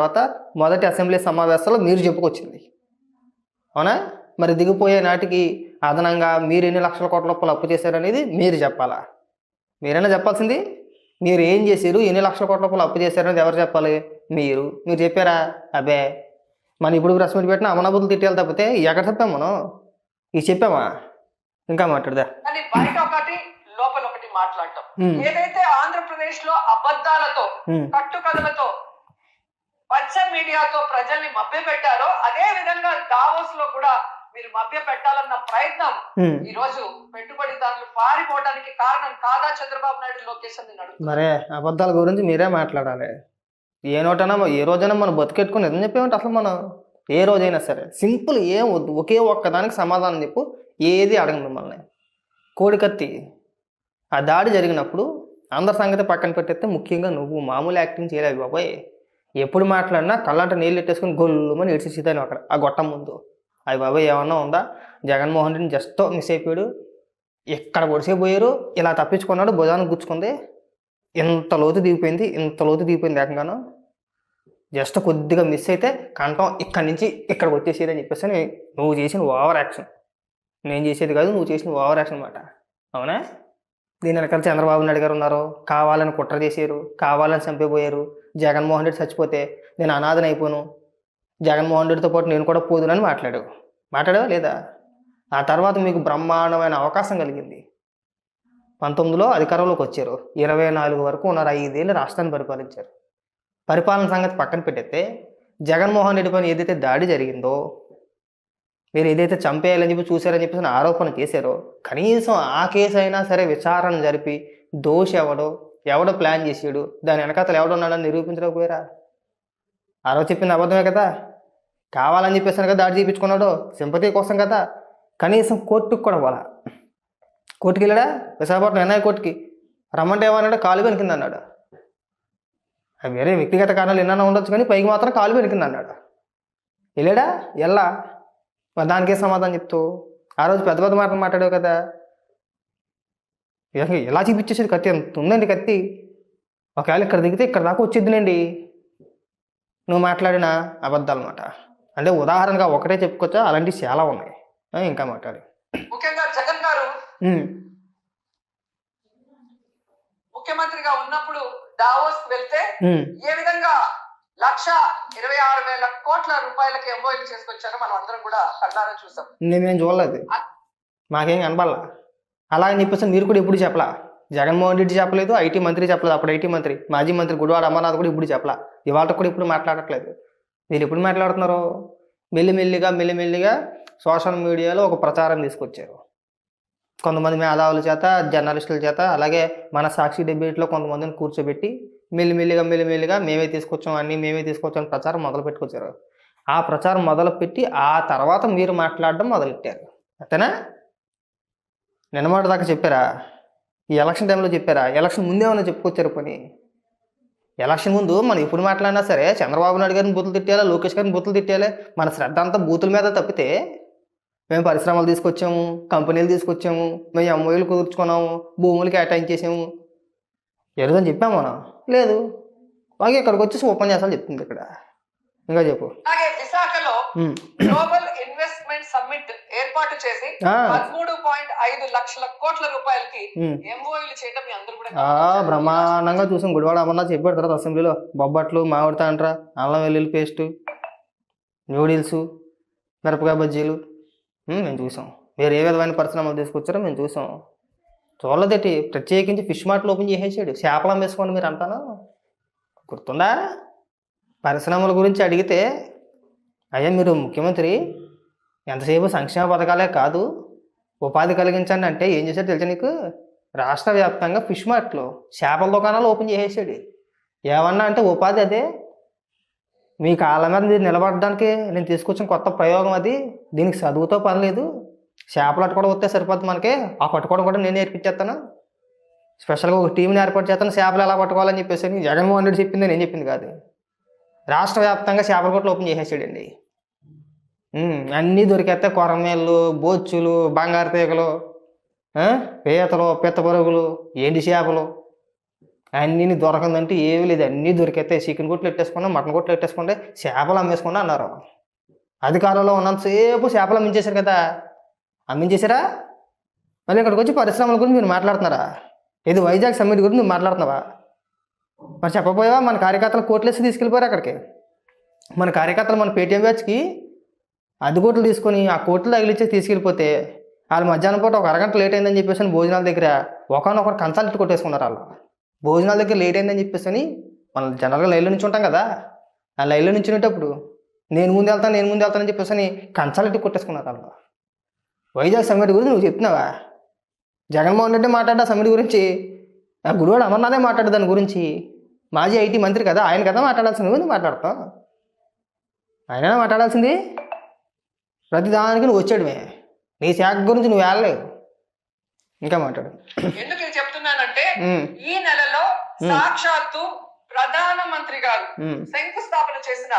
తర్వాత మొదటి అసెంబ్లీ సమావేశంలో మీరు చెప్పుకొచ్చింది. అవునా? మరి దిగిపోయే నాటికి అదనంగా మీరు ఎన్ని లక్షల కోట్ల రూపాయలు అప్పు చేశారనేది మీరు చెప్పాలా? మీరైనా చెప్పాల్సింది? మీరు ఏం చేశారు? ఎన్ని లక్షల కోట్ల రూపాయలు అప్పు చేశారనేది ఎవరు చెప్పాలి? మీరు. మీరు చెప్పారా? అబే మనం ఇప్పుడు ప్రెస్ మీట్ పెట్టిన అమనాబుద్ధులు తిట్టాలి తప్పితే ఎక్కడ చెప్పాం మనం? ఇది చెప్పామా? ఇంకా మాట్లాడదా? కానీ బయట ఒకటి లోపల ఒకటి మాట్లాడటం ఉమ్, ఏదైతే ఆంధ్రప్రదేశ్లో అబద్ధాలతో కట్టుకథలతో పచ్చ మీడియాతో ప్రజల్ని మభ్య పెట్టారో అదే విధంగా దావోస్లో కూడా మీరు మభ్య పెట్టాలన్న ప్రయత్నం. ఈ రోజు పెట్టుబడిదారులు పారిపోవడానికి కారణం కాదా చంద్రబాబు నాయుడు లోకేష్. మరే అబద్ధాల గురించి మీరే మాట్లాడాలి ఏ నోటైనా ఏ రోజైనా మనం బతికెట్టుకుని నిజం చెప్పేమంటే అసలు మనం ఏ రోజైనా సరే సింపుల్ ఏం వద్దు ఒకే ఒక్కదానికి సమాధానం చెప్పు ఏది అడగను మిమ్మల్ని కోడికత్తి ఆ దాడి జరిగినప్పుడు అందరి సంగతి పక్కన పెట్టేస్తే ముఖ్యంగా నువ్వు మామూలు యాక్టింగ్ చేయలేవు బాబాయ్ ఎప్పుడు మాట్లాడినా కళ్ళంట నీళ్ళు ఎట్టేసుకుని గొల్లుమని ఏడ్చేసేదాన్ని అక్కడ ఆ గొట్టం ముందు. అది బాబాయ్ ఏమన్నా ఉందా? జగన్మోహన్ రెడ్డిని జస్ట్ మిస్ అయిపోయాడు. ఎక్కడ పొడిసేపోయారు ఇలా తప్పించుకున్నాడు భుజాన్ని గుచ్చుకుంది. ఇంత లోతు దిగిపోయింది ఇంత లోతు దిగిపోయింది ఏకంగాను జస్ట్ కొద్దిగా మిస్ అయితే కంఠం ఇక్కడి నుంచి ఇక్కడికి వచ్చేసేది అని చెప్పేసి నువ్వు చేసిన ఓవర్ యాక్షన్. నేను చేసేది కాదు నువ్వు చేసిన ఓవర్ యాక్షన్ అనమాట అవునా? దీని వెనకాల చంద్రబాబు నాయుడు గారు ఉన్నారు. కావాలని కుట్ర చేశారు కావాలని చంపిపోయారు జగన్మోహన్ రెడ్డి చచ్చిపోతే నేను అనాథన అయిపోను. జగన్మోహన్ రెడ్డితో పాటు నేను కూడా పోదునని మాట్లాడావు మాట్లాడావా లేదా? ఆ తర్వాత మీకు బ్రహ్మాండమైన అవకాశం కలిగింది. పంతొమ్మిదిలో అధికారంలోకి వచ్చారు. ఇరవై నాలుగు వరకు ఉన్నారు. ఐదేళ్ళు రాష్ట్రాన్ని పరిపాలించారు. పరిపాలన సంగతి పక్కన పెట్టేస్తే జగన్మోహన్ రెడ్డి పైన ఏదైతే దాడి జరిగిందో మీరు ఏదైతే చంపేయాలని చెప్పి చూశారని చెప్పేసి ఆరోపణ చేశారో కనీసం ఆ కేసు అయినా సరే విచారణ జరిపి దోషి ఎవడో ఎవడో ప్లాన్ చేసాడు. దాని వెనకాతలు ఎవడున్నాడని నిరూపించలేకపోయారా? ఆ రోజు చెప్పింది అబద్ధమే కదా? కావాలని చెప్పేసాను కదా దాడి చేయించుకున్నాడు? సింపతి కోసం కదా? కనీసం కోర్టుకు కూడా పోలా. కోర్టుకి వెళ్ళాడా? విశాఖపట్నం ఎన్ఐ కోర్టుకి. రమ్మంటే ఏమన్నాడు? కాలు వెనికింది అన్నాడు. అవి వేరే వ్యక్తిగత కారణాలు ఎన్నైనా ఉండొచ్చు కానీ పైకి మాత్రం కాలు వెనికింది అన్నాడు. వెళ్ళాడా? ఎల్లా మరి దానికే సమాధానం చెప్తూ ఆ రోజు పెద్ద పెద్ద మాటలు మాట్లాడావు కదా. ఎలా చూపించేసేది కత్తి ఎంత ఉందండి కత్తి? ఒకవేళ ఇక్కడ దిగితే ఇక్కడ దాకా వచ్చేద్దిలేండి. నువ్వు మాట్లాడిన అబద్ధాలు అనమాట అంటే ఉదాహరణగా ఒకటే చెప్పుకోవచ్చా? అలాంటివి చాలా ఉన్నాయి. ఇంకా మాట్లాడి. ముఖ్యంగా జగన్ గారు ముఖ్యమంత్రిగా ఉన్నప్పుడు దావోస్ వెళ్తే ఏ విధంగా లక్ష ఇరవై ఆరు వేల కోట్ల రూపాయలకి ఎంఓఎల్ చేసుకొచ్చారో మనం అందరం కూడా కళ్ళారా చూసాం. నేనేం చూడలేదు. మాకేం కనపడలా. అలా అని చెప్పేసి మీరు కూడా ఎప్పుడు చెప్పలా? జగన్మోహన్ రెడ్డి చెప్పలేదు ఐటీ మంత్రి చెప్పలేదు అప్పుడు ఐటీ మంత్రి మాజీ మంత్రి గుడివాడ అమర్నాథ్ కూడా ఇప్పుడు చెప్పలా. ఇవాళ కూడా ఇప్పుడు మాట్లాడట్లేదు. మీరు ఎప్పుడు మాట్లాడుతున్నారు? మెల్లిమెల్లిగా మెల్లిమెల్లిగా సోషల్ మీడియాలో ఒక ప్రచారం తీసుకొచ్చారు. కొంతమంది మేధావుల చేత జర్నలిస్టుల చేత అలాగే మన సాక్షి డిబేట్లో కొంతమందిని కూర్చోబెట్టి మెల్లిమెల్లిగా మెల్లిమెల్లిగా మేమే తీసుకొచ్చాం అన్నీ మేమే తీసుకొచ్చాం అని ప్రచారం మొదలు పెట్టుకొచ్చారు. ఆ ప్రచారం మొదలుపెట్టి ఆ తర్వాత మీరు మాట్లాడడం మొదలెట్టారు. అంతేనా? నిన్నమాట దాకా చెప్పారా? ఈ ఎలక్షన్ టైంలో చెప్పారా? ఎలక్షన్ ముందే ఏమైనా చెప్పుకొచ్చారు పని? ఎలక్షన్ ముందు మనం ఎప్పుడు మాట్లాడినా సరే చంద్రబాబు నాయుడు గారిని బూతులు తిట్టాలి లోకేష్ గారిని బూతులు తిట్టాలి మన శ్రద్ధ అంతా బూతుల మీద తప్పితే మేము పరిశ్రమలు తీసుకొచ్చాము కంపెనీలు తీసుకొచ్చాము మేము ఎంఓయూలు కుదుర్చుకున్నాము భూములు కేటాయించేసాము ఎరుదని చెప్పాము మనం? లేదు. బాగా ఇక్కడికి వచ్చేసి ఉపన్యాసాలు చెప్తుంది ఇక్కడ. ఇంకా చెప్పు. అలాగే విశాఖలో. గ్లోబల్ ఇన్వెస్ట్మెంట్ సమ్మిట్ ఏర్పాటు చేసి పదమూడు పాయింట్ ఐదు లక్షల కోట్ల రూపాయలకి ఉమ్. ఎంఓయూలు చేయడం మీ అందరూ కూడా. బ్రహ్మాండంగా చూసాం. గుడివాడ అమర్నాథ్ చెప్పాడు తర్వాత అసెంబ్లీలో. బొబ్బట్లు మామిడి తాండ్ర అల్లం వెల్లుల్లి పేస్టు నూడిల్స్ మిరపకాయ బజ్జీలు. మేము చూసాం. వేరే ఏ విధమైన పరిశ్రమలు తీసుకొచ్చారో మేము చూసాం. చూడలేదేటి ప్రత్యేకించి ఫిష్ మార్ట్లు ఓపెన్ చేసేసాడు. చేపలు అమ్మేసుకోండి మీరు అంటాను. గుర్తుందా? పరిశ్రమల గురించి అడిగితే అయ్యా మీరు ముఖ్యమంత్రి ఎంతసేపు సంక్షేమ పథకాలే కాదు ఉపాధి కలిగించండి అంటే ఏం చేశాడు తెలుసా నీకు? రాష్ట్ర వ్యాప్తంగా ఫిష్ మార్ట్లు చేపల దుకాణాలు ఓపెన్ చేసేసాడు. ఏమన్నా అంటే ఉపాధి అదే. మీ కాళ్ళ మీద మీరు నిలబడడానికి నేను తీసుకొచ్చిన కొత్త ప్రయోగం అది. దీనికి చదువుతో పని లేదు. చేపలు అట్టుకోవడం వస్తే సరిపోతుంది మనకి. ఆ పట్టుకోవడం కూడా నేను నేర్పించేస్తాను. స్పెషల్గా ఒక టీంని ఏర్పాటు చేస్తాను. చేపలు ఎలా పట్టుకోవాలని చెప్పేసి అని జగన్మోహన్ రెడ్డి చెప్పింది నేను చెప్పింది కాదు. రాష్ట్ర వ్యాప్తంగా చేపల కొట్లు ఓపెన్ చేసేసాడండి. ఉమ్, అన్నీ దొరికేస్తే కొరమేళ్ళు బొచ్చులు బంగారు తీగలు ఆ, పీతలు పిత్త పరుగులు ఎండి చేపలు. అన్నీ దొరకందంటే ఏమీ లేదు. అన్నీ దొరికితే చికెన్ కొట్లు పెట్టేసుకోండి మటన్ కొట్లు పెట్టేసుకుంటే చేపలు అమ్మేసుకోండి అన్నారు. అధికారంలో ఉన్నంతసేపు చేపలు అమ్మించేశారు కదా. అమ్మించేశారా? మళ్ళీ ఇక్కడికి వచ్చి పరిశ్రమల గురించి మీరు మాట్లాడుతున్నారా? ఇది వైజాగ్ సమ్మిట్ గురించి నువ్వు మాట్లాడుతున్నావా? మరి చెప్పపోయావా మన కార్యకర్తలు కోట్లేసి తీసుకెళ్ళిపోయారు అక్కడికి. మన కార్యకర్తలు మన పేటీఎం బ్యాచ్కి అది కోట్లు తీసుకొని ఆ కోట్లు తగిలిచ్చి తీసుకెళ్ళిపోతే వాళ్ళు మధ్యాహ్నం పూట ఒక అరగంట లేట్ అయిందని చెప్పేసి అని భోజనాల దగ్గర ఒకనొకరు కన్సల్ట్ కొట్టేసుకున్నారు వాళ్ళు. భోజనాల దగ్గర లేట్ అయిందని చెప్పేసి అని మనం జనరల్గా లైన్లో నుంచి ఉంటాం కదా ఆ లైన్లో నుంచి ఉండేటప్పుడు నేను ముందు వెళ్తాను నేను ముందు వెళ్తానని చెప్పేసి అని కన్సల్ట్ కొట్టేసుకున్నారు వాళ్ళు. వైజాగ్ సమ్మిట్ గురించి నువ్వు చెప్తున్నావా జగన్మోహన్ రెడ్డి మాట్లాడా సమ్మిట్ గురించి ఆ గురువాడు అమర్నాథే మాట్లాడు దాని గురించి మాజీ ఐటీ మంత్రి కదా ఆయన కదా మాట్లాడాల్సింది నువ్వు మాట్లాడతావు? ఆయన మాట్లాడాల్సింది? ప్రతి దానికి నువ్వు వచ్చాడువే నీ శాఖ గురించి నువ్వు వెళ్ళలేవు ఇంకా మాట్లాడు. ఎందుకు ఇది చెప్తున్నానంటే ఈ నెలలో సాక్షాత్తు ప్రధానమంత్రి గారు శంకుస్థాపన చేసిన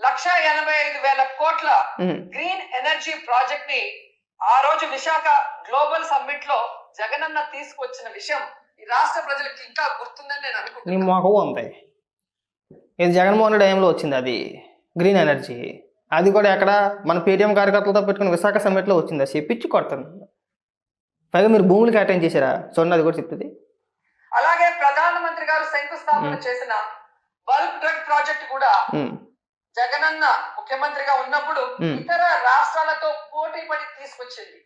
లక్ష ఎనభై ఐదు వేల కోట్ల. గ్రీన్ ఎనర్జీ ప్రాజెక్ట్ని ఆ రోజు విశాఖ గ్లోబల్ సమ్మిట్లో జగనన్న తీసుకొచ్చిన విషయం ఈ రాష్ట్ర ప్రజలకు ఇంకా గుర్తుందని నేను అనుకుంటున్నాను. మొహం ఉంది ఇది జగన్మోహన్ టైంలో వచ్చింది అది. Green energy. అది కూడా ఎక్కడ మన పేటీఎం కార్యకర్తలతో పెట్టుకుని విశాఖ సమ్మిట్లో వచ్చింది? చెప్పించి కొడతాను పైగా మీరు భూములు కేటాయించేశారా చూడండి అది కూడా చెప్తుంది. అలాగే ప్రధానమంత్రి గారు శంకుస్థాపన చేసిన బల్క్ డ్రగ్ ప్రాజెక్ట్ కూడా జగనన్న ముఖ్యమంత్రిగా ఉన్నప్పుడు. ఇతర రాష్ట్రాలతో పోటీ పడి తీసుకొచ్చింది.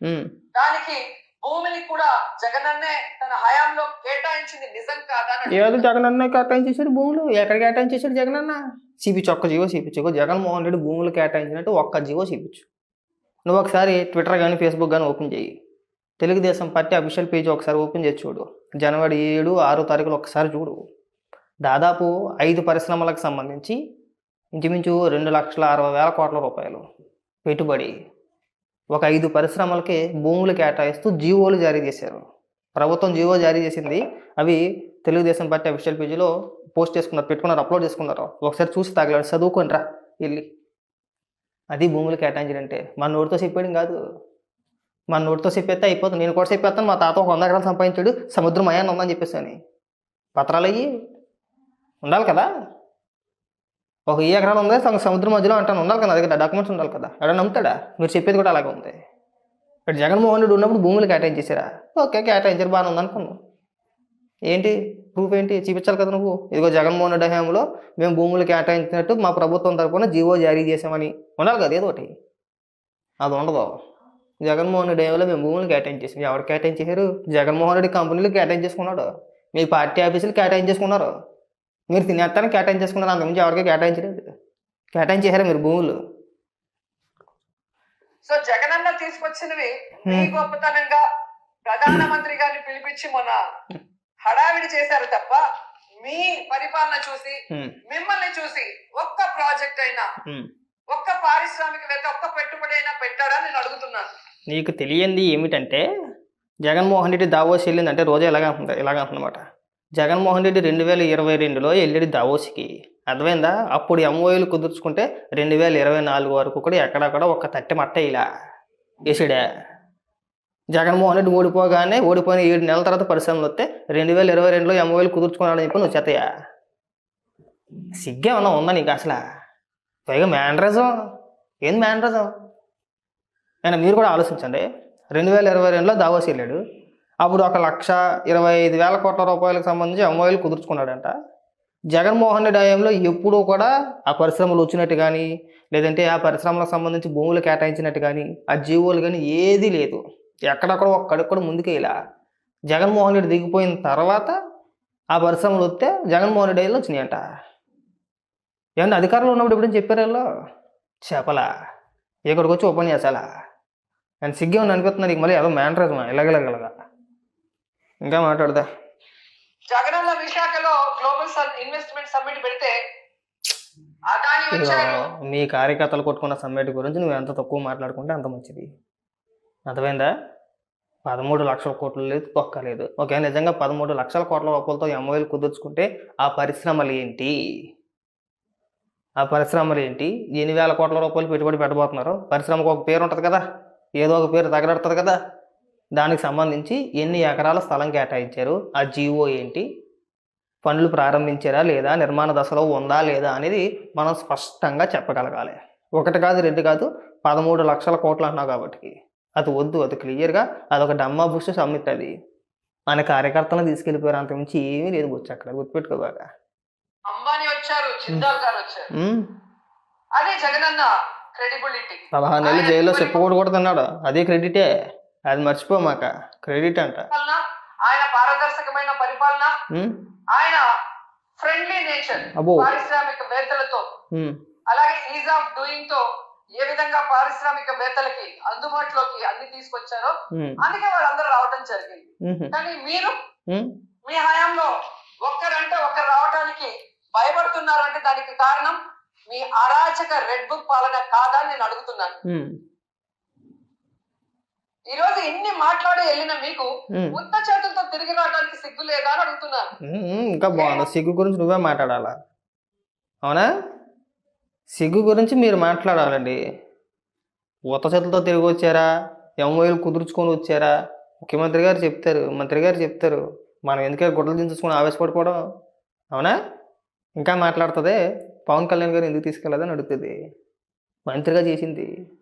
దానికి భూమిని కూడా జగనన్నే తన హయాంలో కేటాయించింది నిజం కాదా ఏదో జగన్ అన్న భూములు. ఎక్కడ కేటాయించేశాడు జగనన్న? అన్న చూపించు ఒక్క జీవో చూపించు జగన్మోహన్ రెడ్డి భూములు కేటాయించినట్టు ఒక్క జీవో చూపించు నువ్వు ఒకసారి ట్విట్టర్ కానీ ఫేస్బుక్ కానీ ఓపెన్ చేయి. తెలుగుదేశం పార్టీ అఫీషియల్ పేజ్ ఒకసారి ఓపెన్ చేసి చూడు. జనవరి ఏడు ఆరో తారీఖులు ఒకసారి చూడు. దాదాపు ఐదు పరిశ్రమలకు సంబంధించి ఇంచుమించు రెండు లక్షల అరవై వేల కోట్ల రూపాయలు పెట్టుబడి ఒక ఐదు పరిశ్రమలకి భూములు కేటాయిస్తూ జీవోలు జారీ చేశారు. ప్రభుత్వం జీవో జారీ చేసింది. అవి తెలుగుదేశం పార్టీ అఫీషియల్ పేజీలో పోస్ట్ చేసుకున్నారు పెట్టుకున్నారు అప్లోడ్ చేసుకున్నారు. ఒకసారి చూసి తాగలేడు చదువుకొని రా వెళ్ళి. అది భూములు కేటాయించారంటే మన నోటితో చెప్పేయడం కాదు. మన నోటితో చెప్పేస్తే అయిపోతుంది. నేను కూడా చెప్పేస్తాను మా తాత ఒక వంద ఎకరాలు సంపాదించాడు సముద్రం అయ్యాన్ని ఉందని చెప్పేసి అని. పత్రాలు అయ్యి ఉండాలి కదా? ఒక ఈ ఎకరాలు ఉంది సగం సముద్రం మధ్యలో అంటాను ఉండాలి కదా దగ్గర డాక్యుమెంట్స్ ఉండాలి కదా. ఎవడ నమ్ముతాడా? మీరు చెప్పేది కూడా అలాగే ఉంది. ఇక్కడ జగన్మోహన్ రెడ్డి ఉన్నప్పుడు భూములు కేటాయించేసారా ఓకే కేటాయించారు బాగానే ఉంది అనుకున్నాం. ఏంటి? ప్రూఫ్ ఏంటి? చూపించాలి కదా నువ్వు. ఇదిగో జగన్మోహన్ రెడ్డి హయాంలో మేము భూములు కేటాయించినట్టు మా ప్రభుత్వం తరపున జీవో జారీ చేసామని ఉండాలి కదా ఏదో ఒకటి. అది ఉండదు. జగన్మోహన్ రెడ్డి హయాంలో మేము భూములు కేటాయించేసాం ఎవరు కేటాయించేశారు? జగన్మోహన్ రెడ్డి కంపెనీలు కేటాయించేసుకున్నాడు. మీ పార్టీ ఆఫీసులు కేటాయించేసుకున్నారు. మీరు తినేస్తానికి కేటాయించేసుకున్నారు అంతకుమించి ఎవరికి కేటాయించలేదు. కేటాయించేశారు మీరు భూములు. సో జగనన్న తీసుకొచ్చినవి మీ గొప్పతనంగా ప్రధానమంత్రి గారిని పిలిపించి మొన్న హడావిడి చేశారు తప్ప మీ పరిపాలన చూసి మిమ్మల్ని చూసి ఒక్క ప్రాజెక్ట్ అయినా. ఒక్క పారిశ్రామికవేత్త ఒక్క పెట్టుబడి అయినా పెట్టాడా నేను అడుగుతున్నాను. నీకు తెలియంది ఏమిటంటే జగన్మోహన్ రెడ్డి దావోస్ వెళ్ళింది అంటే రోజు ఇలాగే ఉంటుంది ఇలాగే ఉంటుందన్నమాట. జగన్మోహన్ రెడ్డి రెండు వేల ఇరవై రెండులో వెళ్ళాడు దావోస్కి. అర్థమైందా? అప్పుడు ఎంఓఏలు కుదుర్చుకుంటే రెండు వేల ఇరవై నాలుగు వరకు కూడా ఎక్కడక్కడ ఒక తట్టె మట్ట ఇలా వేసాడే. జగన్మోహన్ రెడ్డి ఓడిపోగానే ఓడిపోయిన ఏడు నెలల తర్వాత పరిశ్రమలు వస్తే రెండు వేల ఇరవై రెండులో ఎంఓఏలు కుదుర్చుకున్నాడని చెప్పి నువ్వు చేతయా సిగ్గేమన్నా ఉందా నీకు అసలు? పైగా మ్యానరిజం ఏంది మ్యానరిజం అయినా మీరు కూడా ఆలోచించండి. రెండు వేల ఇరవై రెండులో దావోసి వెళ్ళాడు. అప్పుడు ఒక లక్ష ఇరవై ఐదు వేల కోట్ల రూపాయలకు సంబంధించి ఎంఓఐలు కుదుర్చుకున్నాడంట. జగన్మోహన్ రెడ్డి హయాంలో ఎప్పుడూ కూడా ఆ పరిశ్రమలు వచ్చినట్టు కానీ లేదంటే ఆ పరిశ్రమలకు సంబంధించి భూములు కేటాయించినట్టు కానీ ఆ జీవోలు కానీ ఏదీ లేదు. ఎక్కడక్కడ ఒక్కడికి కూడా ముందుకే ఇలా జగన్మోహన్ రెడ్డి దిగిపోయిన తర్వాత ఆ పరిశ్రమలు వస్తే జగన్మోహన్ రెడ్డి హయాంలో వచ్చినాయంట. ఏమన్నా అధికారంలో ఉన్నప్పుడు ఎప్పుడైనా చెప్పారు వీళ్ళు? చేపలా ఇక్కడికి వచ్చి ఉపన్యాసాలా? నేను సిగ్గే ఉన్న అనిపిస్తున్నా నీకు మళ్ళీ ఏదో మ్యానరిజం ఇలాగలగలగా ఇంకా మాట్లాడదా? జగనన్న విశాఖలో గ్లోబల్ ఇన్వెస్ట్మెంట్ సమ్మిట్ పెడితే మీ కార్యకర్తలు కొట్టుకున్న సమ్మెట్ గురించి నువ్వు ఎంత తక్కువ మాట్లాడుకుంటే అంత మంచిది. అర్థమైందా? పదమూడు లక్షల కోట్లు లేదు తొక్క లేదు. ఓకే నిజంగా పదమూడు లక్షల కోట్ల రూపాయలతో ఎంఓఎల్ కుదుర్చుకుంటే ఆ పరిశ్రమలు ఏంటి? ఆ పరిశ్రమలు ఏంటి? ఎన్ని వేల కోట్ల రూపాయలు పెట్టుబడి పెట్టబోతున్నారు? పరిశ్రమకు ఒక పేరు ఉంటుంది కదా? ఏదో ఒక పేరు తగలడుతుంది కదా? దానికి సంబంధించి ఎన్ని ఎకరాల స్థలం కేటాయించారు? ఆ జీవో ఏంటి? పనులు ప్రారంభించారా లేదా? నిర్మాణ దశలో ఉందా లేదా అనేది మనం స్పష్టంగా చెప్పగలగాలి. ఒకటి కాదు రెండు కాదు పదమూడు లక్షల కోట్లు అంటున్నావు కాబట్టి. అది వద్దు అది క్లియర్గా అదొక డమ్మా బుష్ సమ్మిట్ అది. మన కార్యకర్తలను తీసుకెళ్ళిపోయారు అంత మించి ఏమీ లేదు బుచ్చు అక్కడ గుర్తుపెట్టుకోబాగా పదహారు నెలలు జైల్లో చెప్పుకోడు కూడా తిన్నాడు. అదే క్రెడిటే అది మర్చిపోమాక క్రెడిట్ అంట. ఆయన పారదర్శకమైన పరిపాలన ఆయన ఫ్రెండ్లీ నేచర్ అబ్బో. పారిశ్రామికవేత్తలతో. ఉమ్, అలాగే ఈజ్ ఆఫ్ డూయింగ్తో ఏ విధంగా పారిశ్రామికవేత్తలకి అందుబాటులోకి అన్ని తీసుకొచ్చారో అందుకే వాళ్ళందరూ రావడం జరిగింది. కానీ మీరు. మీ హయాంలో ఒక్కరంటే ఒక్కరు రావడానికి భయపడుతున్నారంటే దానికి కారణం మీ అరాచక రెడ్ బుక్ పాలన కాదా నేను అడుగుతున్నాను. ఈ రోజు ఇన్ని మాట్లాడి వెళ్ళిన మీకు. ఉత్త చేతులతో తిరిగి రావడానికి సిగ్గు లేదా అని అడుగుతున్నాను. ఇంకా బాగుంది సిగ్గు గురించి నువ్వే మాట్లాడాలా? అవునా? సిగ్గు గురించి మీరు మాట్లాడాలండి. ఊత చేతులతో తిరిగి వచ్చారా? ఎంఓఏలు కుదుర్చుకొని వచ్చారా? ముఖ్యమంత్రి గారు చెప్తారు మంత్రి గారు చెప్తారు. మనం ఎందుకే గుడ్డలు దించుకొని ఆవేశపడిపోవడం? అవునా? ఇంకా మాట్లాడుతుంది. పవన్ కళ్యాణ్ గారు ఎందుకు తీసుకెళ్ళదని అడుగుతుంది. మంత్రిగా చేసింది.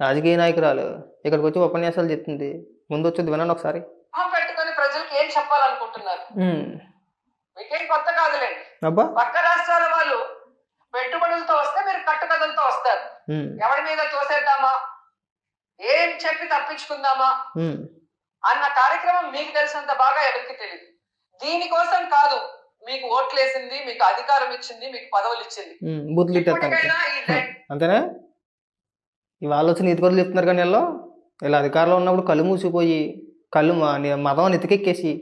రాజకీయ నాయకురాలు. ఇక్కడికి వచ్చి ఉపన్యాసాలు చెప్తుంది. ముందు వచ్చేది వినండి ఒకసారి. పెట్టుకొని ప్రజలకు ఏం చెప్పాలనుకుంటున్నారు? మీకేం కొత్త కాదులేండి. పక్క రాష్ట్రాల వాళ్ళు పెట్టుబడులతో వస్తే మీరు కట్టుకథలతో వస్తారు. ఎవరి మీద తోసేద్దామా? ఏం చెప్పి తప్పించుకుందామా? అన్న కార్యక్రమం మీకు తెలిసినంత బాగా ఎవరికి తెలియదు దీనికోసం కాదు మీకు ఓట్లేసింది మీకు అధికారం ఇచ్చింది మీకు పదవులు ఇచ్చింది. అంతేనా? ఇవాళ వచ్చి నీతి కొరలు చెప్తున్నారు కానీ వీళ్ళు ఇలా అధికారంలో ఉన్నప్పుడు కళ్ళు మూసిపోయి కళ్ళు మతం నెతికెక్కేసి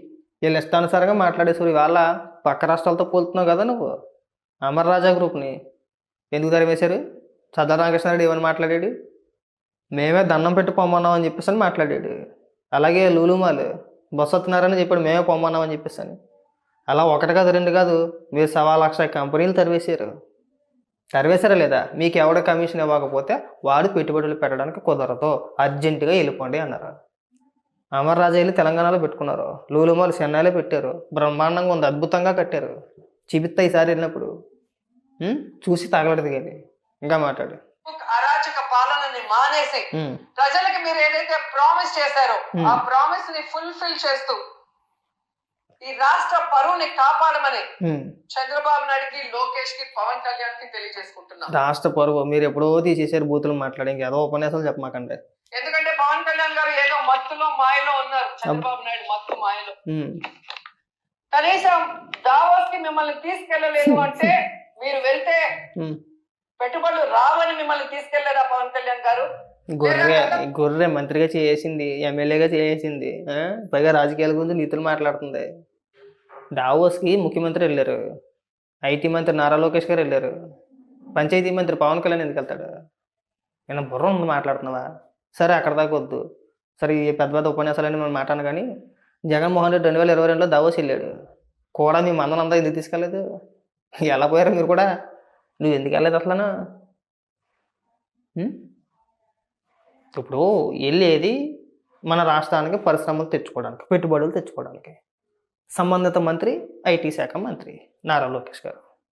వీళ్ళు ఇష్టానుసారంగా మాట్లాడేసారు ఇవాళ పక్క రాష్ట్రాలతో పోలుతున్నావు కదా నువ్వు. అమర్ రాజా గ్రూప్ని ఎందుకు తరివేశారు సదా రామకృష్ణారెడ్డి ఏమని మాట్లాడాడు? మేమే దండం పెట్టి పొమ్మన్నాం అని చెప్పేసి అని మాట్లాడాడు. అలాగే లూలుమాలు బొత్స చెప్పాడు. మేమే పొమ్మన్నాం అని చెప్పేసి అని. అలా ఒకటి కాదు రెండు కాదు. మీరు సవా లక్ష కంపెనీలు తరివేశారు తరివేశారా లేదా? మీకు ఎవడ కమిషన్ ఇవ్వకపోతే వాడు పెట్టుబడులు పెట్టడానికి కుదరదు. అర్జెంటుగా వెళ్ళిపోండి అన్నారు. అమర్ రాజా వెళ్ళి తెలంగాణలో పెట్టుకున్నారు. లూలుమాలు చెన్నైలో పెట్టారు. బ్రహ్మాండంగా ఉంది. అద్భుతంగా కట్టారు. చూపిస్తా ఈసారి వెళ్ళినప్పుడు? చూసి తగలడదు కానీ. ఇంకా మాట్లాడు. అరాచక పాలనని మానేసి. ప్రజలకి మీరు ఏదైతే ప్రామిస్ చేశారో. ఆ ప్రామిస్ని ఫుల్ఫిల్ చేస్తూ ఈ రాష్ట్ర పరువుని కాపాడమని. చంద్రబాబు నాయుడుకి లోకేష్కి పవన్ కళ్యాణ్కి తెలియజేసుకుంటున్నాం రాష్ట్ర పరువు మీరు ఎప్పుడో తీసేసారు బూతులు మాట్లాడి ఇంకేదో ఉపన్యాసాలు చెప్పమాకండి ఎందుకంటే పవన్ కళ్యాణ్ గారు ఏదో మత్తులో మాయలో ఉన్నారు చంద్రబాబు నాయుడు మత్తు మాయలో. కనీసం దావోస్కి మిమ్మల్ని తీసుకెళ్ళలేదు అంటే మీరు వెళ్తే. పెట్టుబడులు రావని మిమ్మల్ని తీసుకెళ్ళేదా పవన్ కళ్యాణ్ గారు గొర్రె గొర్రె మంత్రిగా చేసింది ఎమ్మెల్యేగా చేసింది పైగా రాజకీయాల గురించి నీతులు మాట్లాడుతుంది. దావోస్కి ముఖ్యమంత్రి వెళ్ళారు. ఐటీ మంత్రి నారా లోకేష్ గారు వెళ్ళారు. పంచాయతీ మంత్రి పవన్ కళ్యాణ్ ఎందుకు వెళ్తాడు? నేను బుర్ర ఉంది మాట్లాడుతున్నావా? సరే అక్కడ దాకా వద్దు. సరే ఈ పెద్ద పెద్ద ఉపన్యాసాలన్నీ మనం మాట్లాడను కానీ జగన్మోహన్ రెడ్డి రెండు వేల ఇరవై రెండులో దావోస్ వెళ్ళాడు. కూడా మీ మందనంతా ఎందుకు తీసుకెళ్ళలేదు? ఎలా పోయారు మీరు కూడా? నువ్వు ఎందుకు వెళ్ళలేదు అసలు ఇప్పుడు వెళ్ళేది మన రాష్ట్రానికి పరిశ్రమలు తెచ్చుకోవడానికి పెట్టుబడులు తెచ్చుకోవడానికి. సంబంధిత మంత్రి ఐటీ శాఖ మంత్రి నారా లోకేష్ గారు.